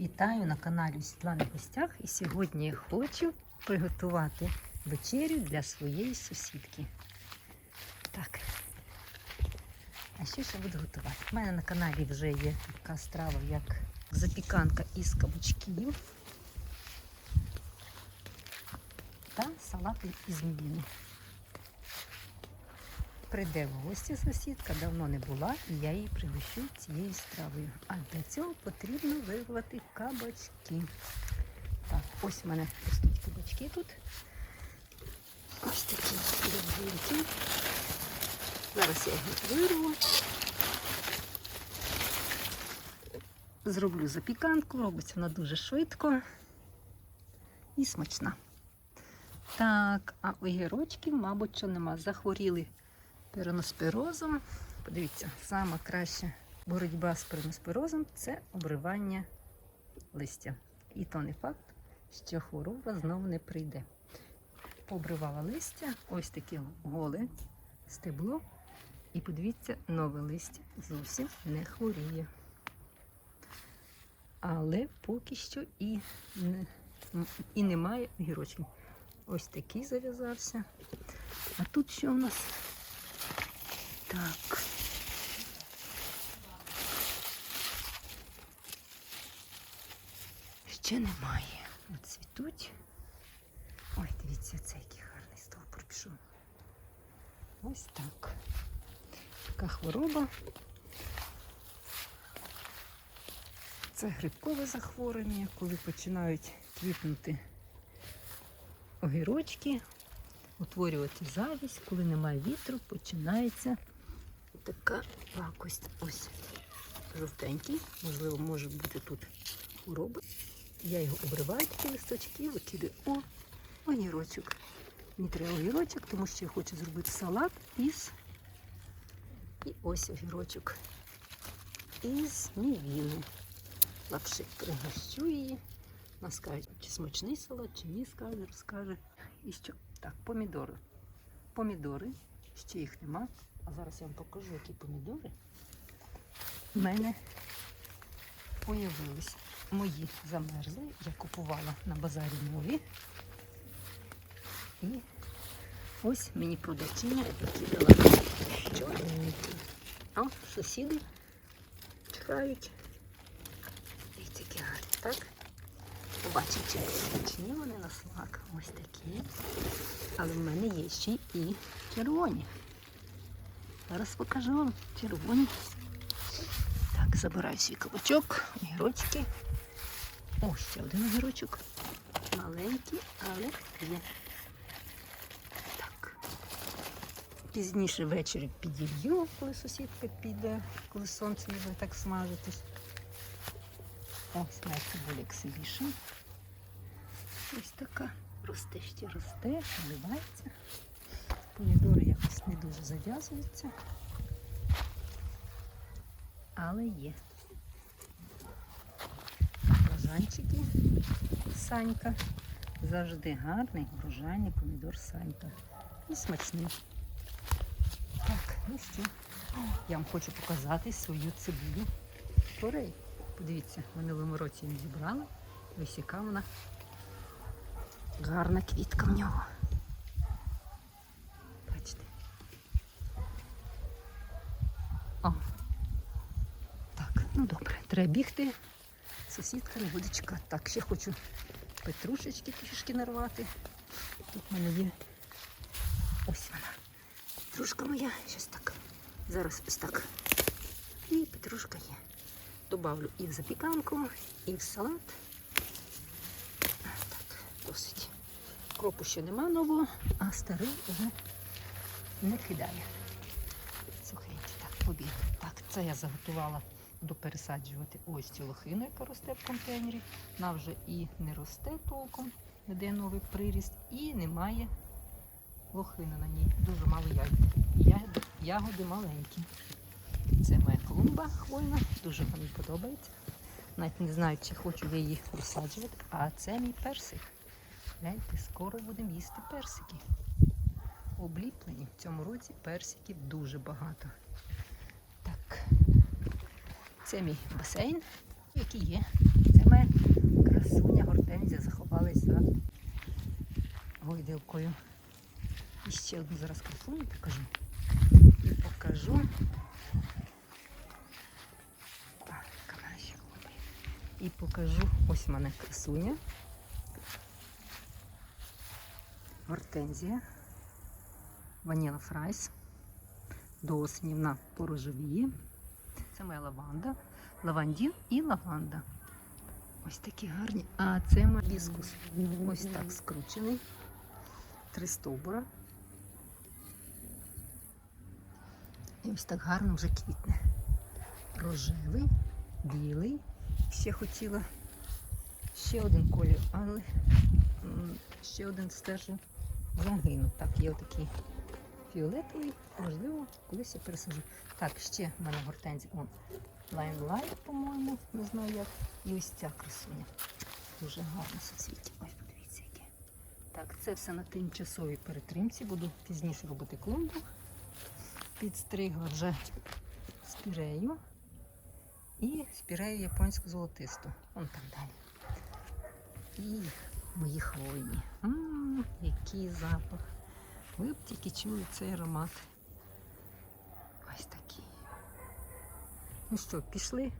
Вітаю на каналі Світлани в гостях. І сьогодні я хочу приготувати вечерю для своєї сусідки. Так. А що я буду готувати? У мене на каналі вже є така страва, як запіканка із кабачків та салат із мівіни. Прийде в гості сусідка, давно не була, і я її пригощу цією стравою. А для цього потрібно вирвати кабачки. Так, ось у мене ростуть кабачки тут. Ось такі довгенькі. Зараз я їх вирву. Зроблю запіканку, робиться вона дуже швидко і смачна. Так, а огірочків, мабуть, що нема. Захворіли пероноспирозом. Подивіться, сама краща боротьба з пероноспирозом це обривання листя. І то не факт, що хвороба знову не прийде. Пообривала листя, ось таке голе стебло. І подивіться, нове листя зовсім не хворіє. Але поки що і, не, і немає гірочків. Ось такий зав'язався. А тут що у нас? Так. Ще немає. От цвітуть. Ой, дивіться, це який гарний стовбур пішов. Ось так. Така хвороба. Це грибкове захворювання, коли починають квітнути огірочки, утворювати завість, коли немає вітру, починається така пакость. Ось жовтенький, можливо, може бути тут хвороба. Я його обриваю такі листочки, викидаю о, огірочок. Мені треба огірочок, тому що я хочу зробити салат із і ось огірочок із мівіни. Лапши пригощу її. Нас скажуть, чи смачний салат, чи ні, скаже, розкаже. І що? Так, помідори. Помідори, ще їх нема. А зараз я вам покажу, які помідори в мене появились. Мої замерзли. Я купувала на базарі нові. І ось мені продавчиня викидала чорненькі. А сусіди чекають. Дивіться, які гарні, так? Побачимо, чи смачні вони на смак. Ось такі. Але в мене є ще і червоні. Зараз покажу вам червоні. Так, забираю свій кабачок, огірочки. О, ще один огірочок. Маленький, але є. Так. Пізніше ввечері піділью, коли сусідка піде, коли сонце не буде так смажитись. Ось моя цибуля ексибішн. Ось така. Росте ще росте, наливається. Помідори якось не дуже зав'язуються. Але є. Баклажанчики Санька. Завжди гарний врожайний помідор Санька. І смачний. Так, ну що, я вам хочу показати свою цибулю Корей. Подивіться, в минулому році її зібрала. Ось яка вона гарна квітка в нього. Бачите. О. Так, ну добре, треба бігти. Сусідка не буде чекати. Так, ще хочу петрушечки трішки нарвати. Тут в мене є ось вона. Петрушка моя. Щось так. Зараз ось так. І петрушка є. Добавлю і в запіканку, і в салат. Так, досить. Кропу ще нема нового, а старий вже не кидає. Сухенький, так, побіг. Так, це я заготувала буду ось цю лохину, яка росте в контейнері. Вона вже і не росте толком, де новий приріст, і немає лохини на ній. Дуже мало ягід. Ягоди, ягоди маленькі. Це моя клумба хвойна, дуже мені подобається. Навіть не знаю, чи хочу я її висаджувати. А це мій персик. Гляньте, скоро будемо їсти персики. Обліплені. В цьому році персиків дуже багато. Так, це мій басейн, який є. Це моя красуня гортензія заховалась за гойдилкою. І ще одну зараз красуню покажу. І покажу. Так. І покажу ось в мене красуня. Гортензія. Ваніла Фрайс. До осені вона порожевіє. Це моя лаванда, лавандін і лаванда. Ось такі гарні. А це мабіскус. Ось так скручений. Три стовбура. І ось так гарно вже квітне. Рожевий, білий. Ще хотіла ще один колір, але ще один стежу загинув. Так, є отакий фіолетовий, можливо, колись я пересажу. Так, ще в мене гортензія. Он Limelight, по-моєму, не знаю як. І ось ця красуня. Дуже гарно соцвіття. Ось подивіться яке. Так, це все на тимчасовій перетримці. Буду пізніше робити клумбу. Підстригла вже спірею. І спірею японську золотисту. Вон там далі. І мої хвойні. М, який запах. Ви б тільки чули цей аромат. Ось такий. Ну що, пішли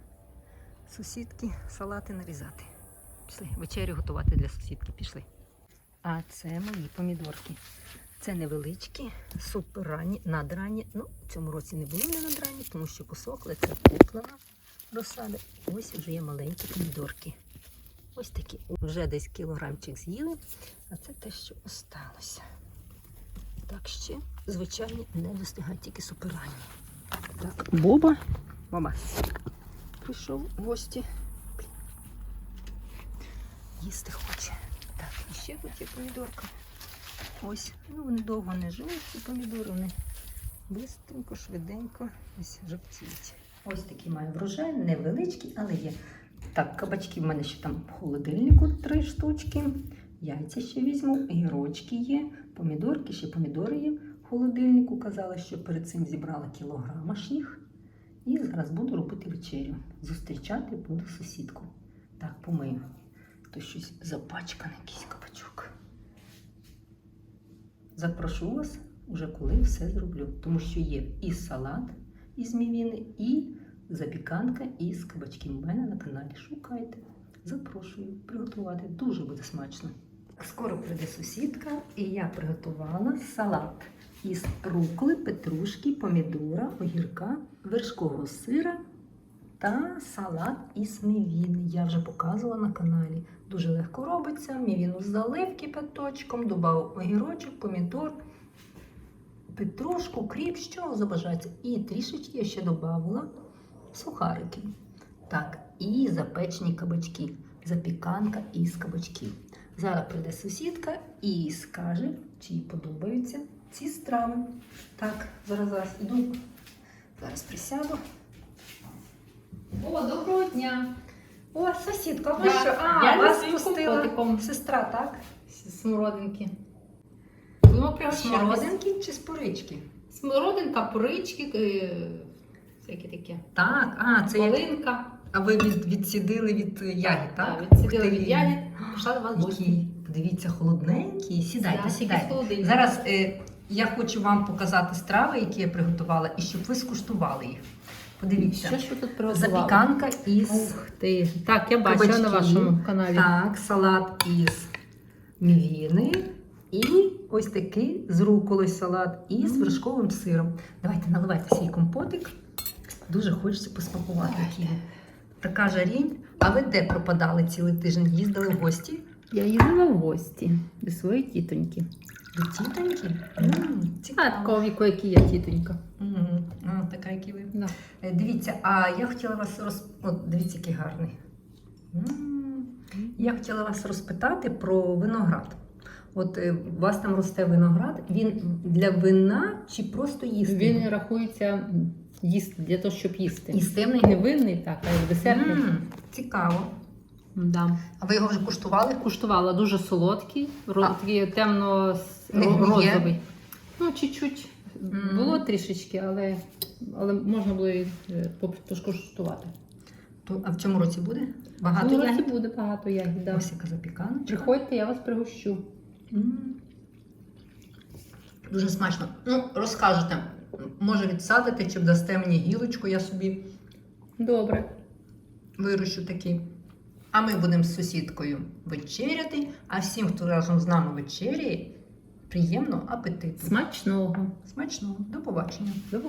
сусідки салати нарізати. Пішли вечерю готувати для сусідки. Пішли. А це мої помідорки. Це невеличкі, супер ранні, надранні. Ну, в цьому році не були вони надранні, тому що посохли. Це куплена розсада. Ось вже є маленькі помідорки. Ось такі. Вже десь кілограмчик з'їли, а це те, що осталося. Так ще, звичайно, не достигають тільки суперранні. Так, Боба. Мама. Прийшов в гості. Їсти хоче. Так, і ще є помідорка. Ось, ну вони довго не живуть, ці помідори, вони бистренько, швиденько ось жовтіють. Ось такий має врожай, невеличкий, але є. Так, кабачки в мене ще там в холодильнику три штучки. Яйця ще візьму, гірочки є, помідорки, ще помідори є в холодильнику. Казала, що перед цим зібрала кілограм аж їх. І зараз буду робити вечерю. Зустрічати буду сусідку. Так, помию. То щось запачканий якийсь кабачок. Запрошу вас уже коли все зроблю, тому що є і салат із мівіни, і запіканка із кабачків. У мене на каналі шукайте. Запрошую приготувати. Дуже буде смачно. Скоро прийде сусідка, і я приготувала салат із руколи, петрушки, помідора, огірка, вершкового сира та салат із мівіни. Я вже показувала на каналі. Дуже легко робиться. Мівіну залив кипяточком, додав огірочок, помідор, петрушку, кріп, що забажається. І трішечки я ще додавала сухарики. Так, і запечені кабачки. Запіканка із кабачків. Зараз прийде сусідка і скаже, чи їй подобаються ці страви. Так, зараз зараз іду. Зараз присяду. О, доброго дня! О, сусідка, ви що? А, я вас своїм пустила компотиком. сестра, так? Смородинки. Будемо пригощатись. Смородинки чи спорички? Смородинка, порички, е, всякі такі. Так, а, це як... Полинка. А ви від, відсідили від е, ягід, так? Так, відсиділи Ух ти. від ягід, до вас гості. Які, подивіться, холодненькі. Сідайте, Так, сідайте. Зараз е, я хочу вам показати страви, які я приготувала, і щоб ви скуштували їх. Подивіться. Що ж ви тут приготували? Запіканка із Ух ти. Так, я бачила Кабачки. на вашому каналі. так, салат із мівіни. І ось такий з руколою салат із вершковим сиром. Давайте наливайте свій компотик. Дуже хочеться посмакувати. Така жарінь. А ви де пропадали цілий тиждень? Їздили в гості Я їздила в гості до своєї тітоньки. до тітоньки? А такого віку, як я тітонька. Мгм. А, така, як і ви. Да. Е, Дивіться, а я хотіла вас роз... От, дивіться, який гарний. М. Я хотіла вас розпитати про виноград. От е, у вас там росте виноград, він для вина чи просто їсти? Він рахується їсти для того, щоб їсти. І темний? Не винний, так, а й десертний. М, Цікаво. Да. А ви його вже куштували? Куштувала дуже солодкий, ро- А. такий темно Не гниє? розовий. Ну, чуть-чуть Мгм. було трішечки, але, але можна було і е, поп- покуштувати. То, а в цьому році буде? Багато цьому році ягід? буде багато ягід. Да. Ось яка запіканочка. Приходьте, я вас пригощу. М. Дуже смачно. Ну, розкажете, може відсадити, чи дасте мені гілочку, я собі Добре. вирощу такі. А ми будемо з сусідкою вечеряти. А всім, хто разом з нами вечеряє, приємного апетиту. Смачного. Смачного. До побачення. До